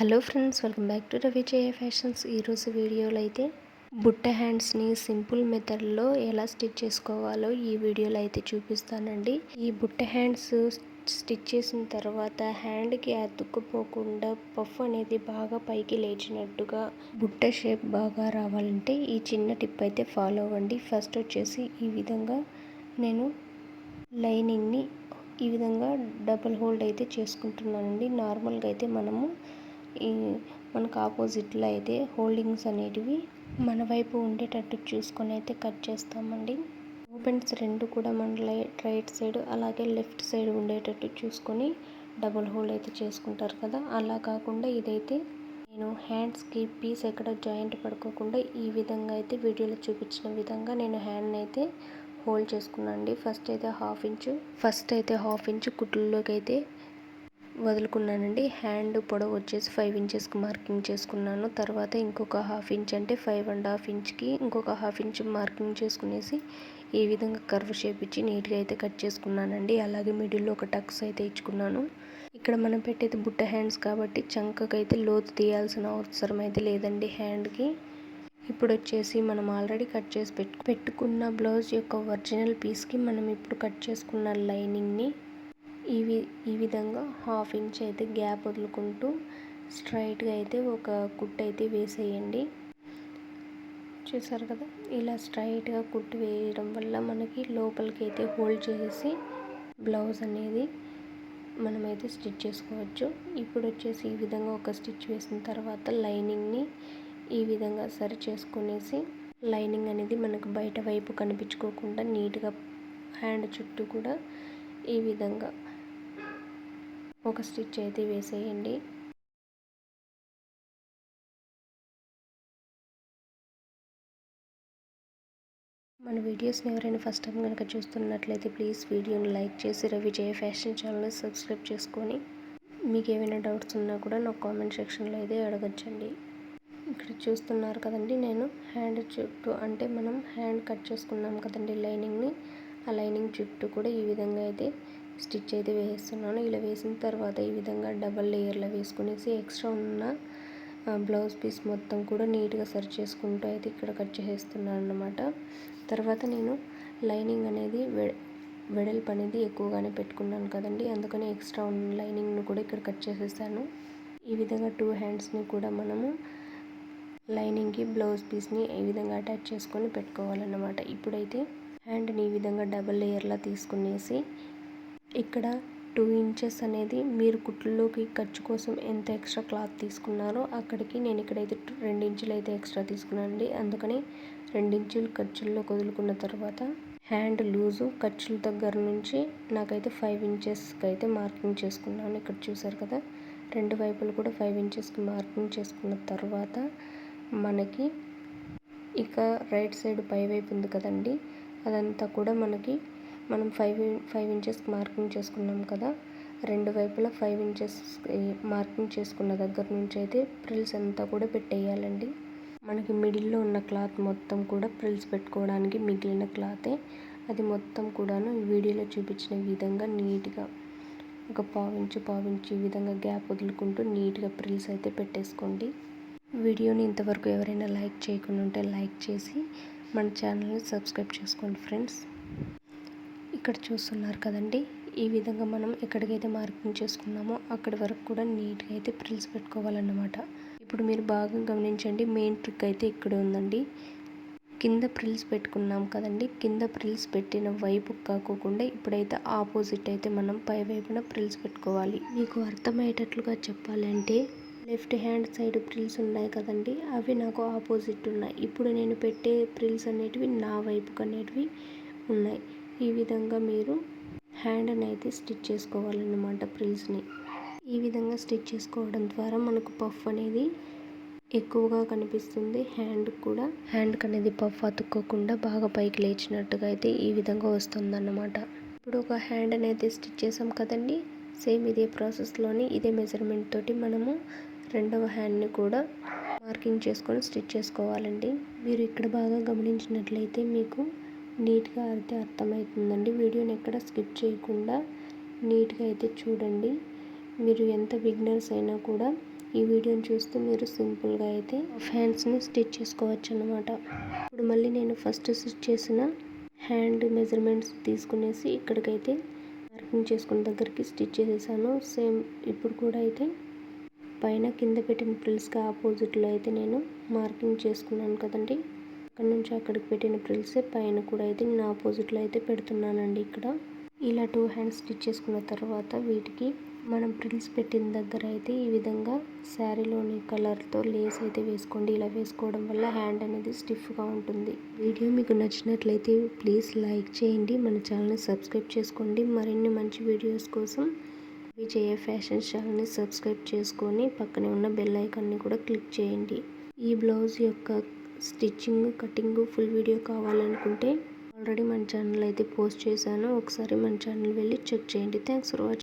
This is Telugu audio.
Hello friends welcome back to Ravijaya fashions. ఈరోజు వీడియోలో అయితే బుట్ట హ్యాండ్స్ని సింపుల్ మెథడ్లో ఎలా స్టిచ్ చేసుకోవాలో ఈ వీడియోలో అయితే చూపిస్తానండి. ఈ బుట్ట హ్యాండ్స్ స్టిచ్ చేసిన తర్వాత హ్యాండ్కి అతుక్కుపోకుండా పఫ్ అనేది బాగా పైకి లేచినట్టుగా బుట్ట షేప్ బాగా రావాలంటే ఈ చిన్న టిప్ అయితే ఫాలో అవ్వండి. ఫస్ట్ వచ్చేసి ఈ విధంగా నేను లైనింగ్ని ఈ విధంగా డబుల్ హోల్డ్ అయితే చేసుకుంటున్నానండి. నార్మల్గా అయితే మనము ఈ మనకు ఆపోజిట్లో అయితే హోల్డింగ్స్ అనేటివి మన వైపు ఉండేటట్టు చూసుకొని అయితే కట్ చేస్తామండి. ఓపెన్స్ రెండు కూడా మన రైట్ రైట్ సైడ్ అలాగే లెఫ్ట్ సైడ్ ఉండేటట్టు చూసుకొని డబుల్ హోల్డ్ అయితే చేసుకుంటారు కదా. అలా కాకుండా ఇదైతే నేను హ్యాండ్స్కి పీస్ ఎక్కడ జాయింట్ పడుకోకుండా ఈ విధంగా అయితే వీడియోలో చూపించిన విధంగా నేను హ్యాండ్ని అయితే హోల్డ్ చేసుకున్నాను అండి ఫస్ట్ అయితే హాఫ్ ఇంచు ఫస్ట్ అయితే హాఫ్ ఇంచు కుట్లలోకి అయితే వదులుకున్నానండి. హ్యాండ్ పొడవు వచ్చేసి ఫైవ్ ఇంచెస్కి మార్కింగ్ చేసుకున్నాను. తర్వాత ఇంకొక హాఫ్ ఇంచ్ అంటే ఫైవ్ అండ్ హాఫ్ ఇంచ్కి ఇంకొక హాఫ్ ఇంచ్ మార్కింగ్ చేసుకునేసి ఈ విధంగా కర్వ్ షేప్ ఇచ్చి నీట్గా అయితే కట్ చేసుకున్నానండి. అలాగే మిడిల్లో ఒక టక్స్ అయితే ఇచ్చుకున్నాను. ఇక్కడ మనం పెట్టేది బుట్ట హ్యాండ్స్ కాబట్టి చంకకైతే లోతు తీయాల్సిన అవసరం అయితే లేదండి హ్యాండ్కి ఇప్పుడు వచ్చేసి మనం ఆల్రెడీ కట్ చేసి పెట్టు పెట్టుకున్న బ్లౌజ్ యొక్క ఒరిజినల్ పీస్కి మనం ఇప్పుడు కట్ చేసుకున్న లైనింగ్ని ఈ వి ఈ విధంగా హాఫ్ ఇంచ్ అయితే గ్యాప్ వదులుకుంటూ స్ట్రైట్గా అయితే ఒక కుట్టు అయితే వేసేయండి. చూసారు కదా ఇలా స్ట్రైట్గా కుట్టు వేయడం వల్ల మనకి లోపలికి అయితే హోల్డ్ చేసి బ్లౌజ్ అనేది మనమైతే స్టిచ్ చేసుకోవచ్చు. ఇప్పుడు వచ్చేసి ఈ విధంగా ఒక స్టిచ్ వేసిన తర్వాత లైనింగ్ని ఈ విధంగా సరి చేసుకునేసి లైనింగ్ అనేది మనకు బయట వైపు కనిపించుకోకుండా నీట్గా హ్యాండ్ చుట్టూ కూడా ఈ విధంగా ఒక స్టిచ్ అయితే వేసేయండి. మన వీడియోస్ని ఎవరైనా ఫస్ట్ టైం కనుక చూస్తున్నట్లయితే ప్లీజ్ వీడియోని లైక్ చేసి రవిజయ ఫ్యాషన్ ఛానల్ని సబ్స్క్రైబ్ చేసుకొని మీకు ఏమైనా డౌట్స్ ఉన్నా కూడా నాకు కామెంట్ సెక్షన్లో అయితే అడగచ్చండి. ఇక్కడ చూస్తున్నారు కదండి నేను హ్యాండ్ చుట్టూ అంటే మనం హ్యాండ్ కట్ చేసుకున్నాం కదండి లైనింగ్ని. ఆ లైనింగ్ చుట్టూ కూడా ఈ విధంగా అయితే స్టిచ్ అయితే వేస్తున్నాను. ఇలా వేసిన తర్వాత ఈ విధంగా డబల్ లేయర్లో వేసుకునేసి ఎక్స్ట్రా ఉన్న బ్లౌజ్ పీస్ మొత్తం కూడా నీట్గా సరి చేసుకుంటూ అయితే ఇక్కడ కట్ చేసేస్తున్నాను అనమాట తర్వాత నేను లైనింగ్ అనేది వె వెడల్పు అనేది ఎక్కువగానే పెట్టుకున్నాను కదండి. అందుకని ఎక్స్ట్రా ఉన్న లైనింగ్ను కూడా ఇక్కడ కట్ చేసేసాను. ఈ విధంగా టూ హ్యాండ్స్ని కూడా మనము లైనింగ్కి బ్లౌజ్ పీస్ని ఈ విధంగా అటాచ్ చేసుకొని పెట్టుకోవాలన్నమాట. ఇప్పుడైతే హ్యాండ్ని ఈ విధంగా డబల్ లేయర్లా తీసుకునేసి ఇక్కడ టూ ఇంచెస్ అనేది మీరు కుట్లలోకి ఖర్చు కోసం ఎంత ఎక్స్ట్రా క్లాత్ తీసుకున్నారో అక్కడికి నేను ఇక్కడైతే రెండు ఇంచులు అయితే ఎక్స్ట్రా తీసుకున్నానండి. అందుకని ఇంచులు ఖర్చుల్లో వదులుకున్న తర్వాత హ్యాండ్ లూజు ఖర్చుల దగ్గర నుంచి నాకైతే ఫైవ్ ఇంచెస్కి అయితే మార్కింగ్ చేసుకున్నాను. ఇక్కడ చూసారు కదా రెండు వైపులు కూడా ఫైవ్ ఇంచెస్కి మార్కింగ్ చేసుకున్న తర్వాత మనకి ఇక రైట్ సైడ్ పై వైపు ఉంది కదండి అదంతా కూడా మనకి మనం ఫైవ్ ఫైవ్ ఇంచెస్ మార్కింగ్ చేసుకున్నాం కదా రెండు వైపులా ఫైవ్ ఇంచెస్ మార్కింగ్ చేసుకున్న దగ్గర నుంచి అయితే ప్రిల్స్ అంతా కూడా పెట్టేయాలండి. మనకి మిడిల్లో ఉన్న క్లాత్ మొత్తం కూడా ప్రిల్స్ పెట్టుకోవడానికి మిగిలిన క్లాతే అది మొత్తం కూడాను వీడియోలో చూపించిన విధంగా నీట్గా ఒక పావించు పావించు ఈ విధంగా గ్యాప్ వదులుకుంటూ నీట్గా ప్రిల్స్ అయితే పెట్టేసుకోండి. వీడియోని ఇంతవరకు ఎవరైనా లైక్ చేయకుండా ఉంటే లైక్ చేసి మన ఛానల్ని సబ్స్క్రైబ్ చేసుకోండి ఫ్రెండ్స్. ఇక్కడ చూస్తున్నారు కదండి. ఈ విధంగా మనం ఎక్కడికైతే మార్కింగ్ చేసుకున్నామో అక్కడి వరకు కూడా నీట్గా అయితే ప్రిల్స్ పెట్టుకోవాలన్నమాట. ఇప్పుడు మీరు బాగా గమనించండి మెయిన్ ట్రిక్ అయితే ఇక్కడ ఉందండి. కింద ప్రిల్స్ పెట్టుకున్నాం కదండి. కింద ప్రిల్స్ పెట్టిన వైపు కాకోకుండా ఇప్పుడైతే ఆపోజిట్ అయితే మనం పై వైపున ప్రిల్స్ పెట్టుకోవాలి. మీకు అర్థమయ్యేటట్లుగా చెప్పాలంటే లెఫ్ట్ హ్యాండ్ సైడ్ ప్రిల్స్ ఉన్నాయి కదండి. అవి నాకు ఆపోజిట్ ఉన్నాయి. ఇప్పుడు నేను పెట్టే ప్రిల్స్ అనేటివి నా వైపుకి అనేటివి ఉన్నాయి. ఈ విధంగా మీరు హ్యాండ్ని అయితే స్టిచ్ చేసుకోవాలన్నమాట ప్రిల్స్ని. ఈ విధంగా స్టిచ్ చేసుకోవడం ద్వారా మనకు పఫ్ అనేది ఎక్కువగా కనిపిస్తుంది. హ్యాండ్ కూడా హ్యాండ్కి అనేది పఫ్ అతుక్కోకుండా బాగా పైకి లేచినట్టుగా అయితే ఈ విధంగా వస్తుందన్నమాట. ఇప్పుడు ఒక హ్యాండ్ అనేది స్టిచ్ చేసాం కదండి. సేమ్ ఇదే ప్రాసెస్లోని ఇదే మెజర్మెంట్ తోటి మనము రెండవ హ్యాండ్ని కూడా మార్కింగ్ చేసుకొని స్టిచ్ చేసుకోవాలండి. మీరు ఇక్కడ బాగా గమనించినట్లయితే మీకు నీట్గా అయితే అర్థమవుతుందండి. వీడియోని ఎక్కడ స్కిప్ చేయకుండా నీట్గా అయితే చూడండి. మీరు ఎంత బిగినర్స్ అయినా కూడా ఈ వీడియోని చూస్తే మీరు సింపుల్గా అయితే హ్యాండ్స్ని స్టిచ్ చేసుకోవచ్చు అనమాట ఇప్పుడు మళ్ళీ నేను ఫస్ట్ స్టిచ్ చేసిన హ్యాండ్ మెజర్మెంట్స్ తీసుకునేసి ఇక్కడికైతే మార్కింగ్ చేసుకున్న దగ్గరికి స్టిచ్ చేసేసాను. సేమ్ ఇప్పుడు కూడా అయితే పైన కింద పెట్టిన ప్రిల్స్కి ఆపోజిట్లో అయితే నేను మార్కింగ్ చేసుకున్నాను కదండి. అక్కడి నుంచి అక్కడికి పెట్టిన ప్రిల్సే పైన కూడా అయితే నేను ఆపోజిట్లో అయితే పెడుతున్నానండి ఇక్కడ. ఇలా టూ హ్యాండ్స్ స్టిచ్ చేసుకున్న తర్వాత వీటికి మనం ప్రిల్స్ పెట్టిన దగ్గర అయితే ఈ విధంగా శారీలోని కలర్తో లేస్ అయితే వేసుకోండి. ఇలా వేసుకోవడం వల్ల హ్యాండ్ అనేది స్టిఫ్గా ఉంటుంది. వీడియో మీకు నచ్చినట్లయితే ప్లీజ్ లైక్ చేయండి. మన ఛానల్ని సబ్స్క్రైబ్ చేసుకోండి. మరిన్ని మంచి వీడియోస్ కోసం విజయ ఫ్యాషన్ ఛానల్ని సబ్స్క్రైబ్ చేసుకొని పక్కనే ఉన్న బెల్ ఐకాన్ని కూడా క్లిక్ చేయండి. ఈ బ్లౌజ్ యొక్క స్టిచ్చింగ్ కటింగ్ ఫుల్ వీడియో కావాలనుకుంటే ఆల్రెడీ మన ఛానల్ అయితే పోస్ట్ చేశాను. ఒకసారి మన ఛానల్ వెళ్ళి చెక్ చేయండి. Thanks for watching